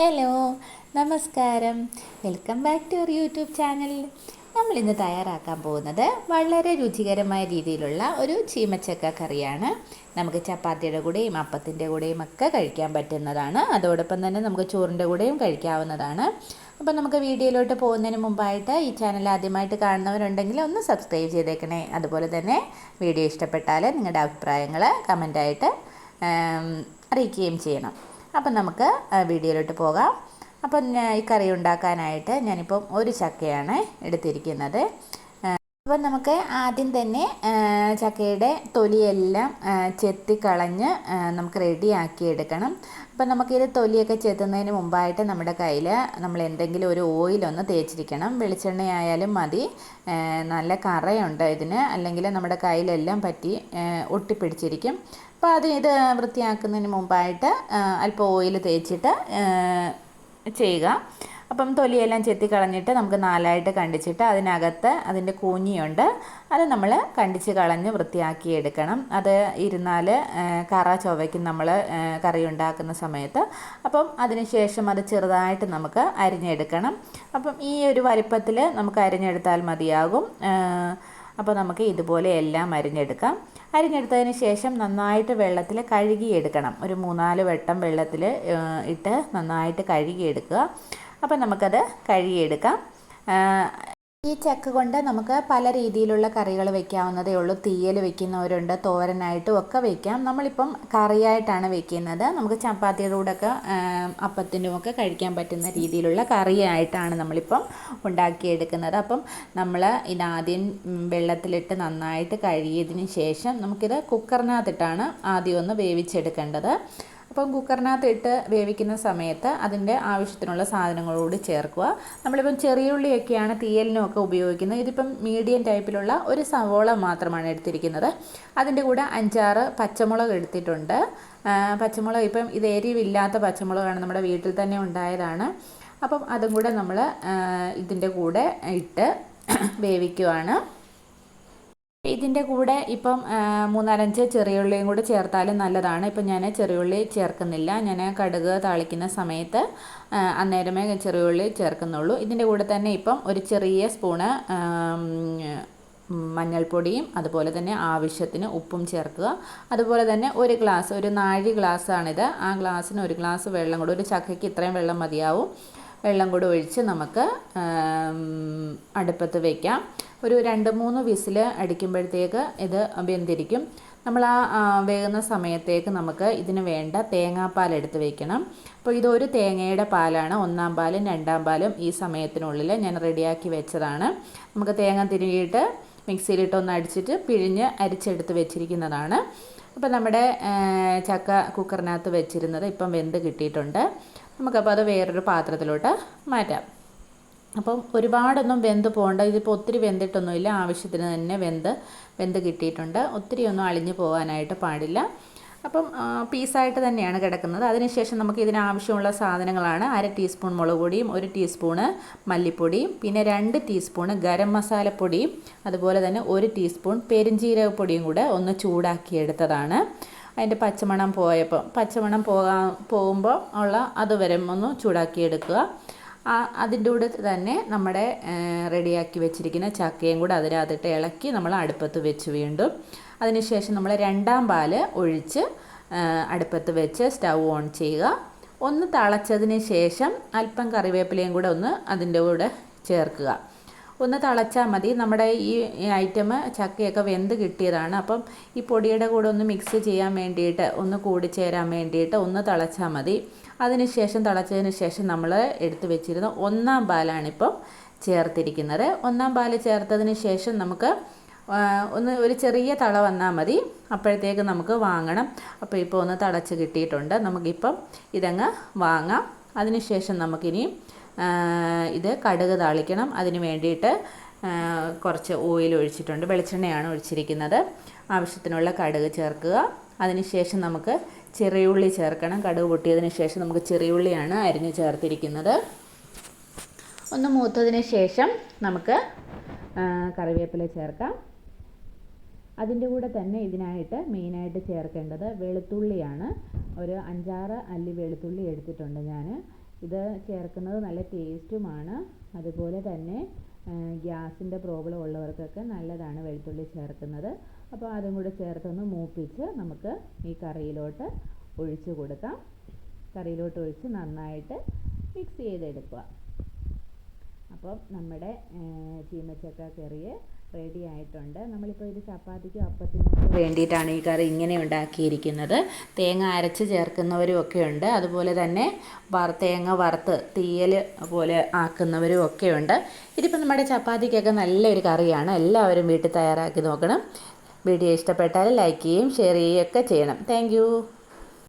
Hello നമസ്കാരം. Welcome back to our YouTube channel നമ്മൾ ഇന്ന് തയ്യാറാക്കാൻ പോകുന്നത് വളരെ രുചികരമായ രീതിയിലുള്ള ഒരു ചീമച്ചക്ക കറിയാണ്. നമുക്ക് ചപ്പാത്തിയുടെ കൂടെയും അപ്പത്തിന്റെ കൂടെയും ഒക്കെ കഴിക്കാൻ പറ്റുന്നതാണ്. അതോടൊപ്പം തന്നെ നമുക്ക് ചോറിന്റെ കൂടെയും കഴിക്കാവുന്നതാണ്. അപ്പോൾ നമുക്ക് വീഡിയോയിലോട്ട് പോകുന്നതിന് മുമ്പായിട്ട് ഈ ചാനൽ ആദ്യമായിട്ട് കാണുന്നവരുണ്ടെങ്കിൽ ഒന്ന് സബ്സ്ക്രൈബ് ചെയ്തേക്കണേ. അതുപോലെ തന്നെ വീഡിയോ ഇഷ്ടപ്പെട്ടാൽ നിങ്ങളുടെ അഭിപ്രായങ്ങൾ കമന്റായിട്ട് അറിയിക്കുകയും ചെയ്യണം. അപ്പം നമുക്ക് വീഡിയോയിലോട്ട് പോകാം. അപ്പം ഈ കറി ഉണ്ടാക്കാനായിട്ട് ഞാനിപ്പം ഒരു ചക്കയാണ് എടുത്തിരിക്കുന്നത്. അപ്പം നമുക്ക് ആദ്യം തന്നെ ചക്കയുടെ തൊലിയെല്ലാം ചെത്തിക്കളഞ്ഞ് നമുക്ക് റെഡിയാക്കി എടുക്കണം. അപ്പം നമുക്കിത് തൊലിയൊക്കെ ചെത്തുന്നതിന് മുമ്പായിട്ട് നമ്മുടെ കയ്യിൽ നമ്മൾ എന്തെങ്കിലും ഒരു ഓയിലൊന്ന് തേച്ചിരിക്കണം. വെളിച്ചെണ്ണയായാലും മതി. നല്ല കറയുണ്ട് ഇതിന്. അല്ലെങ്കിൽ നമ്മുടെ കയ്യിലെല്ലാം പറ്റി ഒട്ടിപ്പിടിച്ചിരിക്കും. അപ്പോൾ അത് ഇത് വൃത്തിയാക്കുന്നതിന് മുമ്പായിട്ട് അല്പം ഓയിൽ തേച്ചിട്ട് ചെയ്യുക. അപ്പം തൊലിയെല്ലാം ചെത്തി കളഞ്ഞിട്ട് നമുക്ക് നാലായിട്ട് കണ്ടിച്ചിട്ട് അതിനകത്ത് അതിന്റെ കൂഞ്ഞിയുണ്ട്. അത് നമ്മൾ കണ്ടിച്ച് കളഞ്ഞ് വൃത്തിയാക്കി എടുക്കണം. അത് ഇരുന്നാൽ കറ ചൊവയ്ക്കും നമ്മൾ കറി ഉണ്ടാക്കുന്ന സമയത്ത്. അപ്പം അതിനുശേഷം അത് ചെറുതായിട്ട് നമുക്ക് അരിഞ്ഞെടുക്കണം. അപ്പം ഈ ഒരു വലിപ്പത്തിൽ നമുക്ക് അരിഞ്ഞെടുത്താൽ മതിയാകും. അപ്പോൾ നമുക്ക് ഇതുപോലെ എല്ലാം അരിഞ്ഞെടുക്കാം. അരിഞ്ഞെടുത്തതിന് ശേഷം നന്നായിട്ട് വെള്ളത്തിൽ കഴുകിയെടുക്കണം. ഒരു മൂന്നാൽ വട്ടം വെള്ളത്തിൽ ഇട്ട് നന്നായിട്ട് കഴുകിയെടുക്കുക. അപ്പം നമുക്കത് കഴുകിയെടുക്കാം. ഈ ചക്ക കൊണ്ട് നമുക്ക് പല രീതിയിലുള്ള കറികൾ വെക്കാവുന്നതേ ഉള്ളൂ. തീയൽ വെക്കുന്നവരുണ്ട് തോരനായിട്ടും ഒക്കെ വെക്കാം. നമ്മളിപ്പം കറിയായിട്ടാണ് വെക്കുന്നത്. നമുക്ക് ചപ്പാത്തിയുടെ കൂടെയൊക്കെ അപ്പത്തിന്റെ ഒക്കെ കഴിക്കാൻ പറ്റുന്ന രീതിയിലുള്ള കറിയായിട്ടാണ് നമ്മളിപ്പം ഉണ്ടാക്കിയെടുക്കുന്നത്. അപ്പം നമ്മൾ ഇതാദ്യം വെള്ളത്തിലിട്ട് നന്നായിട്ട് കഴുകിയതിന് ശേഷം നമുക്കിത് കുക്കറിനകത്തിട്ടാണ് ആദ്യം ഒന്ന് വേവിച്ചെടുക്കേണ്ടത്. അപ്പം കുക്കറിനകത്ത് ഇട്ട് വേവിക്കുന്ന സമയത്ത് അതിന്റെ ആവശ്യത്തിനുള്ള സാധനങ്ങളോട് ചേർക്കുക. നമ്മളിപ്പം ചെറിയ ഉള്ളിയൊക്കെയാണ് തീയലിനും ഒക്കെ ഉപയോഗിക്കുന്നത്. ഇതിപ്പം മീഡിയം ടൈപ്പിലുള്ള ഒരു സവോള മാത്രമാണ് എടുത്തിരിക്കുന്നത്. അതിന്റെ കൂടെ അഞ്ചാറ് പച്ചമുളക് എടുത്തിട്ടുണ്ട്. പച്ചമുളക് ഇപ്പം ഇത് എരിവില്ലാത്ത പച്ചമുളകാണ് നമ്മുടെ വീട്ടിൽ തന്നെ ഉണ്ടായതാണ്. അപ്പം അതും കൂടെ നമ്മൾ ഇതിന്റെ കൂടെ ഇട്ട് വേവിക്കുവാണ്. ഇതിന്റെ കൂടെ ഇപ്പം മൂന്നാലഞ്ച് ചെറിയുള്ളിയും കൂടെ ചേർത്താലും നല്ലതാണ്. ഇപ്പം ഞാൻ ചെറിയുള്ളി ചേർക്കുന്നില്ല. ഞാൻ കടുക് താളിക്കുന്ന സമയത്ത് അന്നേരമേ ചെറിയുള്ളി ചേർക്കുന്നുള്ളൂ. ഇതിന്റെ കൂടെ തന്നെ ഇപ്പം ഒരു ചെറിയ സ്പൂണ് മഞ്ഞൾപ്പൊടിയും അതുപോലെ തന്നെ ആവശ്യത്തിന് ഉപ്പും ചേർക്കുക. അതുപോലെ തന്നെ ഒരു ഗ്ലാസ് ഒരു നാഴി ഗ്ലാസ്സാണിത്. ആ ഗ്ലാസ്സിന് ഒരു ഗ്ലാസ് വെള്ളം കൂടെ ഒരു ചക്കയ്ക്ക് ഇത്രയും വെള്ളം മതിയാവും. വെള്ളം കൂടി ഒഴിച്ച് നമുക്ക് അടുപ്പത്ത് വയ്ക്കാം ഒരു രണ്ട് മൂന്ന് വിസിൽ അടിക്കുമ്പോഴത്തേക്ക് ഇത് വെന്തിരിക്കും. നമ്മൾ ആ വേകുന്ന സമയത്തേക്ക് നമുക്ക് ഇതിന് വേണ്ട തേങ്ങാപ്പാൽ എടുത്ത് വെക്കണം. അപ്പോൾ ഇതൊരു തേങ്ങയുടെ പാലാണ്. ഒന്നാം പാലും രണ്ടാം പാലും ഈ സമയത്തിനുള്ളിൽ ഞാൻ റെഡിയാക്കി വെച്ചതാണ്. നമുക്ക് തേങ്ങ തിരികിയിട്ട് മിക്സിയിലിട്ട് ഒന്ന് അടിച്ചിട്ട് പിഴിഞ്ഞ് അരിച്ചെടുത്ത് വെച്ചിരിക്കുന്നതാണ്. അപ്പോൾ നമ്മുടെ ചക്ക കുക്കറിനകത്ത് വെച്ചിരുന്നത് ഇപ്പം വെന്ത് കിട്ടിയിട്ടുണ്ട്. നമുക്കപ്പോൾ അത് വേറൊരു പാത്രത്തിലോട്ട് മാറ്റാം. അപ്പം ഒരുപാടൊന്നും വെന്ത് പോകണ്ട ഇതിപ്പോൾ ഒത്തിരി വെന്തിട്ടൊന്നുമില്ല ആവശ്യത്തിന് തന്നെ വെന്ത് വെന്ത് കിട്ടിയിട്ടുണ്ട്. ഒത്തിരി ഒന്നും അളിഞ്ഞു പോകാനായിട്ട് പാടില്ല. അപ്പം പീസായിട്ട് തന്നെയാണ് കിടക്കുന്നത്. അതിനുശേഷം നമുക്ക് ഇതിന് ആവശ്യമുള്ള സാധനങ്ങളാണ് അര ടീസ്പൂൺ മുളക് പൊടിയും ഒരു ടീസ്പൂണ് മല്ലിപ്പൊടിയും പിന്നെ രണ്ട് ടീസ്പൂണ് ഗരം മസാലപ്പൊടിയും അതുപോലെ തന്നെ ഒരു ടീസ്പൂൺ പെരിഞ്ജീരകപ്പൊടിയും കൂടെ ഒന്ന് ചൂടാക്കിയെടുത്തതാണ്. അതിന്റെ പച്ചമണം പോയപ്പോൾ പച്ചമണം പോകാൻ പോകുമ്പോൾ ഉള്ള അതുവരെ ഒന്ന് ചൂടാക്കിയെടുക്കുക. അതിന്റെ കൂടെ തന്നെ നമ്മുടെ റെഡിയാക്കി വെച്ചിരിക്കുന്ന ചക്കയും കൂടെ അതിനകത്തിട്ട് ഇളക്കി നമ്മൾ അടുപ്പത്ത് വെച്ച് വീണ്ടും. അതിനുശേഷം നമ്മൾ രണ്ടാം പാൽ ഒഴിച്ച് അടുപ്പത്ത് വെച്ച് സ്റ്റൗ ഓൺ ചെയ്യുക. ഒന്ന് തിളച്ചതിന് ശേഷം അല്പം കറിവേപ്പിലയും കൂടെ ഒന്ന് അതിന്റെ കൂടെ ചേർക്കുക. ഒന്ന് തിളച്ചാൽ മതി. നമ്മുടെ ഈ ഐറ്റം ചക്കയൊക്കെ വെന്ത് കിട്ടിയതാണ്. അപ്പം ഈ പൊടിയുടെ കൂടെ ഒന്ന് മിക്സ് ചെയ്യാൻ വേണ്ടിയിട്ട് ഒന്ന് കൂടി കൂടിച്ചേരാൻ വേണ്ടിയിട്ട് ഒന്ന് തിളച്ചാൽ മതി. അതിനുശേഷം തിളച്ചതിന് ശേഷം നമ്മൾ എടുത്ത് വെച്ചിരുന്ന ഒന്നാം പാലാണിപ്പം ചേർത്തിരിക്കുന്നത്. ഒന്നാം പാൽ ചേർത്തതിന് ശേഷം നമുക്ക് ഒന്ന് ഒരു ചെറിയ തള വന്നാൽ മതി. അപ്പോഴത്തേക്ക് നമുക്ക് വാങ്ങണം. അപ്പോൾ ഇപ്പോൾ ഒന്ന് തിളച്ച് കിട്ടിയിട്ടുണ്ട്. നമുക്കിപ്പം ഇതങ്ങ് വാങ്ങാം. അതിനുശേഷം നമുക്കിനി ഇത് കടുക് താളിക്കണം. അതിന് വേണ്ടിയിട്ട് കുറച്ച് ഓയിൽ ഒഴിച്ചിട്ടുണ്ട്. വെളിച്ചെണ്ണയാണ് ഒഴിച്ചിരിക്കുന്നത്. ആവശ്യത്തിനുള്ള കടുക് ചേർക്കുക. അതിനുശേഷം നമുക്ക് ചെറിയുള്ളി ചേർക്കണം. കടുക് പൊട്ടിയതിന് ശേഷം നമുക്ക് ചെറിയുള്ളിയാണ് അരിഞ്ഞ് ചേർത്തിരിക്കുന്നത്. ഒന്ന് മൂത്തതിന് ശേഷം നമുക്ക് കറിവേപ്പില ചേർക്കാം. അതിന്റെ കൂടെ തന്നെ ഇതിനായിട്ട് മെയിനായിട്ട് ചേർക്കേണ്ടത് വെളുത്തുള്ളിയാണ്. ഒരു അഞ്ചാറ് അല്ലി വെളുത്തുള്ളി എടുത്തിട്ടുണ്ട് ഞാൻ ഇത് ചേർക്കുന്നത് നല്ല ടേസ്റ്റുമാണ് അതുപോലെ തന്നെ ഗ്യാസിന്റെ പ്രോബ്ലം ഉള്ളവർക്കൊക്കെ നല്ലതാണ് വെളുത്തുള്ളി ചേർക്കുന്നത്. അപ്പോൾ അതും കൂടെ ചേർത്തൊന്ന് മൂപ്പിച്ച് നമുക്ക് ഈ കറിയിലോട്ട് ഒഴിച്ച് കൊടുക്കാം. കറിയിലോട്ട് ഒഴിച്ച് നന്നായിട്ട് മിക്സ് ചെയ്തെടുക്കുക. അപ്പോൾ നമ്മുടെ ചീമച്ചക്ക കറി റെഡി ആയിട്ടുണ്ട്. നമ്മളിപ്പോൾ ഇത് ചപ്പാത്തിക്കും അപ്പത്തിനും വേണ്ടിയിട്ടാണ് ഈ കറി ഇങ്ങനെ ഉണ്ടാക്കിയിരിക്കുന്നത്. തേങ്ങ അരച്ച് ചേർക്കുന്നവരും ഒക്കെ ഉണ്ട്. അതുപോലെ തന്നെ വറ തേങ്ങ വറുത്ത് തീയൽ പോലെ ആക്കുന്നവരും ഒക്കെ ഉണ്ട്. ഇതിപ്പോൾ നമ്മുടെ ചപ്പാത്തിക്കൊക്കെ നല്ലൊരു കറിയാണ്. എല്ലാവരും വീട്ടിൽ തയ്യാറാക്കി നോക്കണം. വീഡിയോ ഇഷ്ടപ്പെട്ടാൽ ലൈക്ക് ചെയ്യുകയും ഷെയർ ചെയ്യുകയൊക്കെ ചെയ്യണം. താങ്ക്